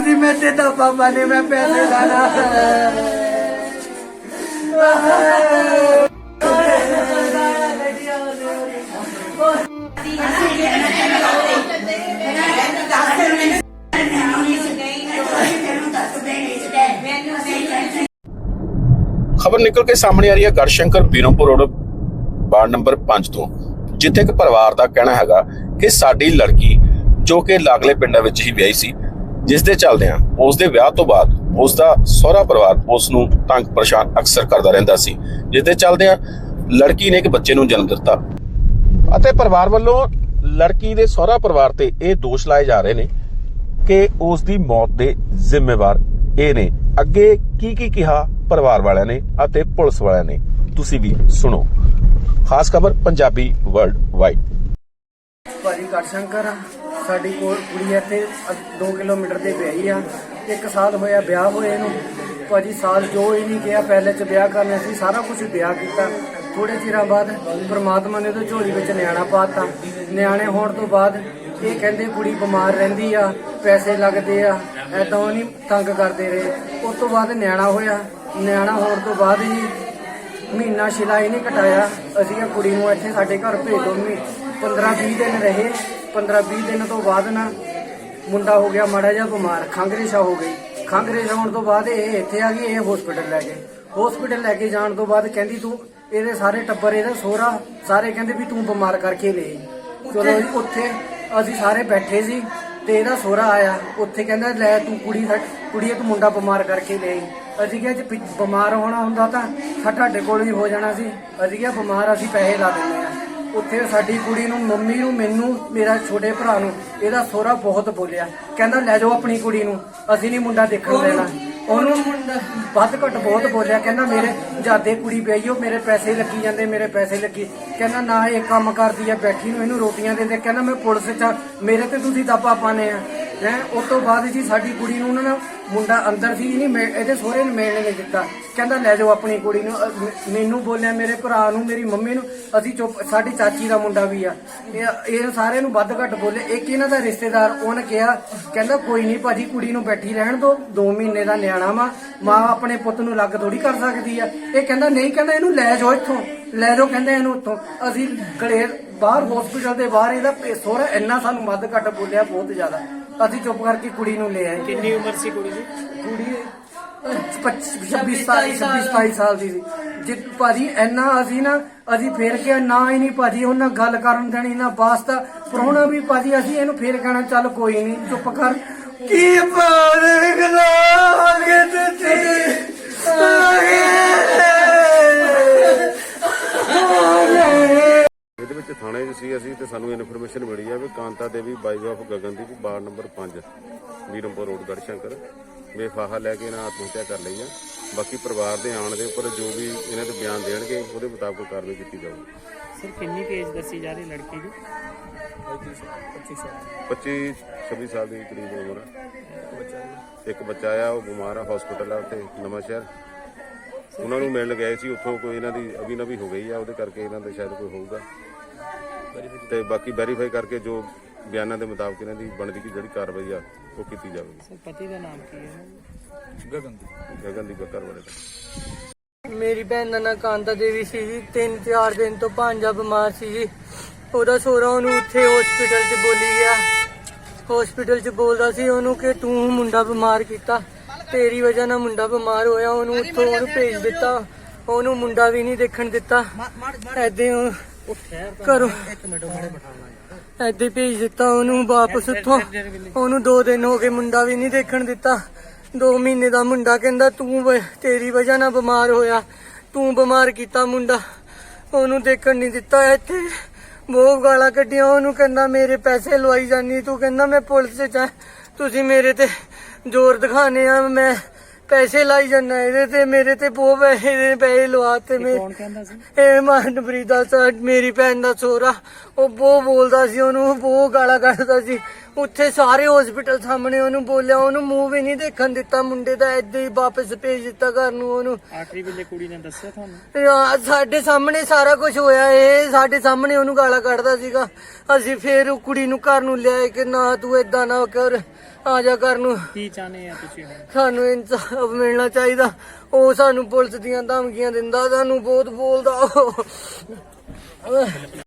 ਤੁਸੀਂ ਮੇਰੇ ਦਾ ਪਾਪਾ ਨੇ ਮੈਂ ਪੈਸੇ ਲਾਣਾ ਖਬਰ ਨਿਕਲ ਕੇ ਸਾਹਮਣੇ ਆ ਰਹੀ ਹੈ Garhshankar Bironpur road, ward number 5 ਤੋਂ, ਜਿੱਥੇ ਇੱਕ ਪਰਿਵਾਰ ਦਾ ਕਹਿਣਾ ਹੈਗਾ ਕਿ ਸਾਡੀ ਲੜਕੀ ਜੋ ਕਿ ਲਾਗਲੇ ਪਿੰਡਾਂ ਵਿੱਚ ਹੀ ਵਿਆਹੀ ਸੀ ਜਿਸ ਦੇ ਚੱਲਦਿਆਂ ਉਸ ਦੇ ਵਿਆਹ ਤੋਂ ਬਾਅਦ ਉਸ ਦਾ ਸਹੁਰਾ ਪਰਿਵਾਰ ਉਸ ਨੂੰ ਤੰਗ ਪਰੇਸ਼ਾਨ ਅਕਸਰ ਕਰਦਾ ਰਹਿੰਦਾ ਸੀ ਜਿਸ ਦੇ ਚੱਲਦਿਆਂ ਲੜਕੀ ਨੇ ਇੱਕ ਬੱਚੇ ਨੂੰ ਜਨਮ ਦਿੱਤਾ। ਅਤੇ ਪਰਿਵਾਰ ਵੱਲੋਂ ਲੜਕੀ ਦੇ ਸਹੁਰਾ ਪਰਿਵਾਰ ਤੇ ਇਹ ਦੋਸ਼ ਲਾਏ ਜਾ ਰਹੇ ਨੇ ਕਿ ਉਸ ਦੀ ਮੌਤ ਦੇ ਜ਼ਿੰਮੇਵਾਰ ਇਹ ਨੇ। ਅੱਗੇ ਕੀ ਕੀ ਕਿਹਾ ਪਰਿਵਾਰ ਵਾਲਿਆਂ ਨੇ ਅਤੇ ਪੁਲਿਸ ਵਾਲਿਆਂ ਨੇ, ਤੁਸੀਂ ਵੀ ਸੁਣੋ। ਖਾਸ ਖਬਰ, ਪੰਜਾਬੀ ਵਰਲਡ ਵਾਈਡ। ਭਾਜੀ ਗੜਸ਼ੰਕਰ ਆ। ਸਾਡੀ ਕੋਲ ਕੁੜੀ ਇੱਥੇ 2 ਕਿਲੋਮੀਟਰ 'ਤੇ ਵਿਆਹੀ ਆ। ਇੱਕ ਸਾਲ ਹੋਇਆ ਵਿਆਹ ਹੋਏ ਨੂੰ ਭਾਜੀ ਸਾਲ ਜੋ ਹੀ ਨਹੀਂ ਗਿਆ ਪਹਿਲੇ ਚ ਵਿਆਹ ਕਰਨੇ ਸੀ, ਸਾਰਾ ਕੁਝ ਵਿਆਹ ਕੀਤਾ। ਥੋੜੇ ਚਿਰਾਂ ਬਾਅਦ ਪ੍ਰਮਾਤਮਾ ਨੇ ਉਹਦੇ ਝੋਲੀ ਵਿੱਚ ਨਿਆਣਾ ਪਾਤਾ। ਨਿਆਣੇ ਹੋਣ ਤੋਂ ਬਾਅਦ ਇਹ ਕਹਿੰਦੇ ਕੁੜੀ ਬਿਮਾਰ ਰਹਿੰਦੀ ਆ, ਪੈਸੇ ਲੱਗਦੇ ਆ ਐਦਾਂ ਉਹ ਨਹੀਂ ਤੰਗ ਕਰਦੇ ਰਹੇ। ਉਸ ਤੋਂ ਬਾਅਦ ਨਿਆਣਾ ਹੋਇਆ। ਨਿਆਣਾ ਹੋਣ ਤੋਂ ਬਾਅਦ ਹੀ ਮਹੀਨਾ ਸ਼ਿਲਾਈ ਨਹੀਂ ਕਟਾਇਆ। ਅਸੀਂ ਇਹ ਕੁੜੀ ਨੂੰ ਇੱਥੇ ਸਾਡੇ ਘਰ ਭੇਜ ਦੋ ਮੀ 15 20 ਦਿਨ ਰਹੇ। 15 20 ਦਿਨ ਤੋਂ ਬਾਅਦ ਨਾ ਮੁੰਡਾ ਹੋ ਗਿਆ ਮਾੜਾ ਜਿਹਾ ਬਿਮਾਰ ਖੰਘ ਰੇਸ਼ਾ ਹੋ ਗਈ। ਖੰਘ ਰੇਸ਼ਾ ਹੋਣ ਤੋਂ ਬਾਅਦ ਇਹ ਇੱਥੇ ਆ ਗਈ ਇਹ ਹਸਪੀਟਲ ਲੈ ਗਏ। ਹਸਪੀਟਲ ਲੈ ਕੇ ਜਾਣ ਤੋਂ ਬਾਅਦ ਕਹਿੰਦੀ ਤੂੰ ਇਹਦੇ ਸਾਰੇ ਟੱਬਰ ਇਹਦਾ ਸੋਹਰਾ ਸਾਰੇ ਕਹਿੰਦੇ ਵੀ ਤੂੰ ਬਿਮਾਰ ਕਰਕੇ ਲੈ। ਚਲੋ ਉੱਥੇ ਅਸੀਂ ਸਾਰੇ ਬੈਠੇ ਸੀ ਤੇ ਇਹਦਾ ਸੋਹਰਾ ਆਇਆ। ਉੱਥੇ ਕਹਿੰਦਾ ਲੈ ਤੂੰ ਕੁੜੀ ਕੁੜੀਏ ਤੂੰ ਮੁੰਡਾ ਬਿਮਾਰ ਕਰਕੇ ਲੈ ਅਸੀਂ ਕਿਹਾ ਜੇ ਬਿਮਾਰ ਹੋਣਾ ਹੁੰਦਾ ਤਾਂ ਸਾ ਤੁਹਾਡੇ ਕੋਲ ਵੀ ਹੋ ਜਾਣਾ ਸੀ। ਅਸੀਂ ਕਿਹਾ ਬਿਮਾਰ ਅਸੀਂ ਪੈਸੇ ਲਾ ਦਿੰਦੇ ਆ ਉੱਥੇ ਸਾਡੀ ਕੁੜੀ ਨੂੰ ਮੰਮੀ ਨੂੰ ਮੈਨੂੰ ਮੇਰਾ ਛੋਟੇ ਭਰਾ ਨੂੰ ਇਹਦਾ ਸੋਹਰਾ ਬਹੁਤ ਬੋਲਿਆ। ਕਹਿੰਦਾ ਲੈ ਜਾਓ ਆਪਣੀ ਕੁੜੀ ਨੂੰ ਅਸੀਂ ਨਹੀਂ ਮੁੰਡਾ ਦੇਖਣ ਦੇਣਾ। ਉਹਨੂੰ ਵੱਧ ਘੱਟ ਬਹੁਤ ਬੋਲਿਆ। ਕਹਿੰਦਾ ਮੇਰੇ ਜਾਦੇ ਕੁੜੀ ਵਿਆਹੀਓ ਮੇਰੇ ਪੈਸੇ ਲੱਗੀ ਜਾਂਦੇ ਮੇਰੇ ਪੈਸੇ ਲੱਗੀ। ਕਹਿੰਦਾ ਨਾ ਇਹ ਕੰਮ ਕਰਦੀ ਆ ਬੈਠੀ ਨੂੰ ਇਹਨੂੰ ਰੋਟੀਆਂ ਦਿੰਦੇ। ਕਹਿੰਦਾ ਮੈਂ ਪੁਲਿਸ ਚ ਮੇਰੇ ਤੇ ਤੁਸੀਂ ਦਾਪਾ ਪਾਣੇ ਆ। ਹੈ ਉਸ ਤੋਂ ਬਾਅਦ ਜੀ ਸਾਡੀ ਕੁੜੀ ਨੂੰ ਉਹਨਾਂ ਨੇ ਮੁੰਡਾ ਅੰਦਰ ਸੀ ਨਹੀਂ ਮੈਂ- ਇਹਦੇ ਸਹੁਰੇ ਨੇ ਮਿਲਣ ਨਹੀਂ ਦਿੱਤਾ। ਕਹਿੰਦਾ ਲੈ ਜਾਓ ਆਪਣੀ ਕੁੜੀ ਨੂੰ ਅ, ਮ- ਮੈਨੂੰ ਬੋਲਿਆ ਮੇਰੇ ਭਰਾ ਨੂੰ ਮੇਰੀ ਮੰਮੀ ਨੂੰ ਅਸੀਂ ਚੁੱਪ ਸਾਡੀ ਚਾਚੀ ਦਾ ਮੁੰਡਾ ਵੀ ਆ। ਇਹ ਇਹ ਸਾਰੇ ਨੂੰ ਵੱਧ ਘੱਟ ਬੋਲੇ। ਇੱਕ ਇਹਨਾਂ ਦਾ ਰਿਸ਼ਤੇਦਾਰ ਉਹਨੇ ਕਿਹਾ ਕਹਿੰਦਾ ਕੋਈ ਨਹੀਂ ਭਾਜੀ ਕੁੜੀ ਨੂੰ ਬੈਠੀ ਰਹਿਣ ਦੋ 2 ਮਹੀਨੇ ਦਾ ਨਿਆਣਾ ਵਾ ਮਾਂ ਆਪਣੇ ਪੁੱਤ ਨੂੰ ਲੱਗ ਥੋੜੀ ਕਰ ਸਕਦੀ ਆ। ਇਹ ਕਹਿੰਦਾ ਨਹੀਂ ਕਹਿੰਦਾ ਇਹਨੂੰ ਲੈ ਜਾਓ ਇੱਥੋਂ ਲੈ ਜਾਓ ਕਹਿੰਦੇ ਇਹਨੂੰ ਉੱਥੋਂ। ਅਸੀਂ ਗਲੇ ਬਾਹਰ ਹਸਪੀਟਲ ਦੇ ਬਾਹਰ ਇਹਦਾ ਪ- ਸਹੁਰਾ ਇੰਨਾ ਸਾਨੂੰ ਵੱਧ ਘੱਟ ਬੋਲਿਆ ਬਹੁਤ ਜ਼ਿਆਦਾ। ਅਸੀਂ ਚੁੱਪ ਕਰਕੇ ਕੁੜੀ ਨੂੰ ਲੈ ਆਏ। ਕਿੰਨੀ ਉਮਰ ਸੀ ਕੁੜੀ ਦੀ? ਕੁੜੀ 26 ਸਾਲ 27 ਸਾਲ ਦੀ ਸੀ। ਜਿ ਭਾਜੀ ਇੰਨਾ ਅਸੀਂ ਨਾ ਅਸੀਂ ਫੇਰ ਕੇ ਨਾ ਹੀ ਨਹੀਂ ਭਾਜੀ ਉਹਨਾਂ ਗੱਲ ਕਰਨ ਦੇਣੀ ਨਾ ਵਾਸਤਾ ਪ੍ਰਾਹੁਣਾ ਵੀ ਭਾਜੀ ਅਸੀਂ ਇਹਨੂੰ ਫੇਰ ਕਹਿਣਾ ਚੱਲ ਕੋਈ ਨਹੀਂ ਚੁੱਪ ਕਰ। ਕੀ ਬਾਰੇ ਗਲਾਗੇ ਇਹਦੇ ਵਿੱਚ ਥਾਣੇ 'ਚ ਸੀ ਅਸੀਂ ਤੇ ਸਾਨੂੰ ਇਨਫੋਰਮੇਸ਼ਨ ਮਿਲੀ ਆ ਵੀ ਕਾਂਤਾ ਦੇਵੀ ਬਾਈ ਆਫ ਗਗਨਦੀਪ ਬਾਰ ਨੰਬਰ 5 ਵੀਰਮਪੁਰ ਰੋਡ ਗੜਸ਼ੰਕਰ। ਬੇਫਾਹਾ ਲੈ ਕੇ ਇਹਨਾਂ ਆਤਮ ਹੱਤਿਆ ਕਰ ਲਈ ਆ। ਬਾਕੀ ਪਰਿਵਾਰ ਦੇ ਆਣ ਦੇ ਉੱਪਰ ਜੋ ਵੀ ਇਹਨਾਂ ਦੇ ਬਿਆਨ ਦੇਣਗੇ ਉਹਦੇ ਮੁਤਾਬਕ ਕਾਰਵਾਈ ਕੀਤੀ ਜਾਊਗੀ। ਸਰ ਕਿੰਨੀ ਏਜ ਦੱਸੀ ਜਾ ਰਹੀ ਲੜਕੀ ਦੀ? 25 26 ਸਾਲ ਦੀ ਕਰੀਬ ਉਮਰ ਆ। ਇੱਕ ਬੱਚਾ ਆ ਉਹ ਬਿਮਾਰ ਆ ਹਸਪੀਟਲ ਆ ਉੱਥੇ ਨਵਾਂ ਸ਼ਹਿਰ। ਉਹਨਾਂ ਨੂੰ ਮਿਲਣ ਗਏ ਸੀ ਉੱਥੋਂ ਕੋਈ ਇਹਨਾਂ ਦੀ ਅਭੀ ਨਵੀ ਹੋ ਗਈ ਆ ਉਹਦੇ ਕਰਕੇ ਇਹਨਾਂ ਦਾ ਸ਼ਾਇਦ ਕੋਈ ਹੋਊਗਾ। ਤੇ ਬਾਕੀ ਵੈਰੀਫਾਈ ਕਰਕੇ ਜੋ ਬਿਆਨਾਂ ਦੇ ਮੁਤਾਬਕ ਇਹਨਾਂ ਦੀ ਬਣਦੀ ਕੀ ਜਿਹੜੀ ਕਾਰਵਾਈ ਆ ਉਹ ਕੀਤੀ ਜਾਵੇਗੀ। ਸਰ ਪਤੀ ਦਾ ਨਾਮ ਕੀ ਹੈ? ਗਗਨਦੀਪ ਬੱਕਰ ਵਾਲੇ ਦਾ। ਮੇਰੀ ਭੈਣ ਦਾ ਨਾਂ ਕਾਂਤਾ ਦੇਵੀ ਸੀ ਜੀ। ਤਿੰਨ ਚਾਰ ਦਿਨ ਤੋਂ ਭਾਂਜਾ ਬਿਮਾਰ ਸੀ ਜੀ। ਉਹਦਾ ਸਹੁਰਾ ਉਹਨੂੰ ਉੱਥੇ ਹਸਪੀਟਲ 'ਚ ਬੋਲੀ ਗਿਆ। ਹਸਪੀਟਲ 'ਚ ਬੋਲਦਾ ਸੀ ਉਹਨੂੰ ਕਿ ਤੂੰ ਮੁੰਡਾ ਬਿਮਾਰ ਕੀਤਾ। ਤੇਰੀ ਵਜ੍ਹਾ ਨਾਲ ਮੁੰਡਾ ਬਿਮਾਰ ਹੋਇਆ। ਉਹਨੂੰ ਉੱਥੋਂ ਉਹਨੂੰ ਭੇਜ ਦਿੱਤਾ। ਉਹਨੂੰ ਮੁੰਡਾ ਵੀ ਨਹੀਂ ਦੇਖਣ ਦਿੱਤਾ। ਐਦਾਂ ਕਰੋ। ਐਦਾਂ ਭੇਜ ਦਿੱਤਾ ਉਹਨੂੰ ਵਾਪਸ ਉੱਥੋਂ। ਉਹਨੂੰ 2 ਦਿਨ ਹੋ ਗਏ ਮੁੰਡਾ ਵੀ ਨਹੀਂ ਦੇਖਣ ਦਿੱਤਾ। 2 ਮਹੀਨੇ ਦਾ ਮੁੰਡਾ ਕਹਿੰਦਾ ਤੂੰ ਤੇਰੀ ਵਜ੍ਹਾ ਨਾਲ ਬਿਮਾਰ ਹੋਇਆ। ਤੂੰ ਬਿਮਾਰ ਕੀਤਾ ਮੁੰਡਾ। ਉਹਨੂੰ ਦੇਖਣ ਨਹੀਂ ਦਿੱਤਾ। ਇੱਥੇ ਬਹੁਤ ਗਾਲਾਂ ਕੱਢੀਆਂ ਉਹਨੂੰ ਕਹਿੰਦਾ ਮੇਰੇ ਪੈਸੇ ਲਵਾਈ ਜਾਨੀ ਤੂੰ ਕਹਿੰਦਾ ਮੈਂ ਪੁਲਿਸ 'ਚ ਤੁਸੀਂ ਮੇਰੇ ਤੇ ਜ਼ੋਰ ਦਿਖਾਣੇ ਆ ਮੈਂ ਪੈਸੇ ਲਾਈ ਜਾਂਦਾ ਇਹਦੇ ਤੇ ਮੇਰੇ ਤੇ ਬਹੁਤ ਪੈਸੇ ਦੇ ਪੈਸੇ ਲਵਾਤੇ ਮੇਰੇ ਕੌਣ ਕਹਿੰਦਾ ਸੀ? ਇਹ ਮਨਪ੍ਰੀਤ ਦਾ ਮੇਰੀ ਭੈਣ ਦਾ ਸੋਹਰਾ ਉਹ ਬਹੁਤ ਬੋਲਦਾ ਸੀ ਉਹਨੂੰ ਬਹੁਤ ਗਾਲਾਂ ਕੱਢਦਾ ਸੀ। ਉੱਥੇ ਸਾਰੇ ਹਸਪੀਟਲ ਸਾਹਮਣੇ ਉਹਨੂੰ ਬੋਲਿਆ ਉਹਨੂੰ ਮੂੰਹ ਵੀ ਨਹੀਂ ਦੇਖਣ ਦਿੱਤਾ ਮੁੰਡੇ ਦਾ ਏਦਾਂ ਹੀ ਵਾਪਸ ਭੇਜ ਦਿੱਤਾ ਘਰ ਨੂੰ ਉਹਨੂੰ। ਆਖਰੀ ਵੇਲੇ ਕੁੜੀ ਨੇ ਦੱਸਿਆ ਤੁਹਾਨੂੰ? ਤੇ ਆ ਸਾਡੇ ਸਾਹਮਣੇ ਸਾਰਾ ਕੁਝ ਹੋਇਆ ਇਹ ਸਾਡੇ ਸਾਹਮਣੇ ਉਹਨੂੰ ਗਾਲਾਂ ਕੱਢਦਾ ਸੀਗਾ। ਅਸੀਂ ਫੇਰ ਉਹ ਕੁੜੀ ਨੂੰ ਘਰ ਨੂੰ ਲਿਆਏ ਕਿ ਨਾ ਤੂੰ ਏਦਾਂ ਨਾ ਕਰ ਆ ਜਾ ਘਰ ਨੂੰ। ਕੀ ਚਾਹਨੇ ਆ ਤੁਸੀਂ ਹੁਣ? ਸਾਨੂੰ ਇਨਸਾਫ ਮਿਲਣਾ ਚਾਹੀਦਾ। ਉਹ ਸਾਨੂੰ ਪੁਲਿਸ ਦੀਆਂ ਧਮਕੀਆਂ ਦਿੰਦਾ ਸਾਨੂੰ ਬਹੁਤ ਬੋਲਦਾ। ਉਹ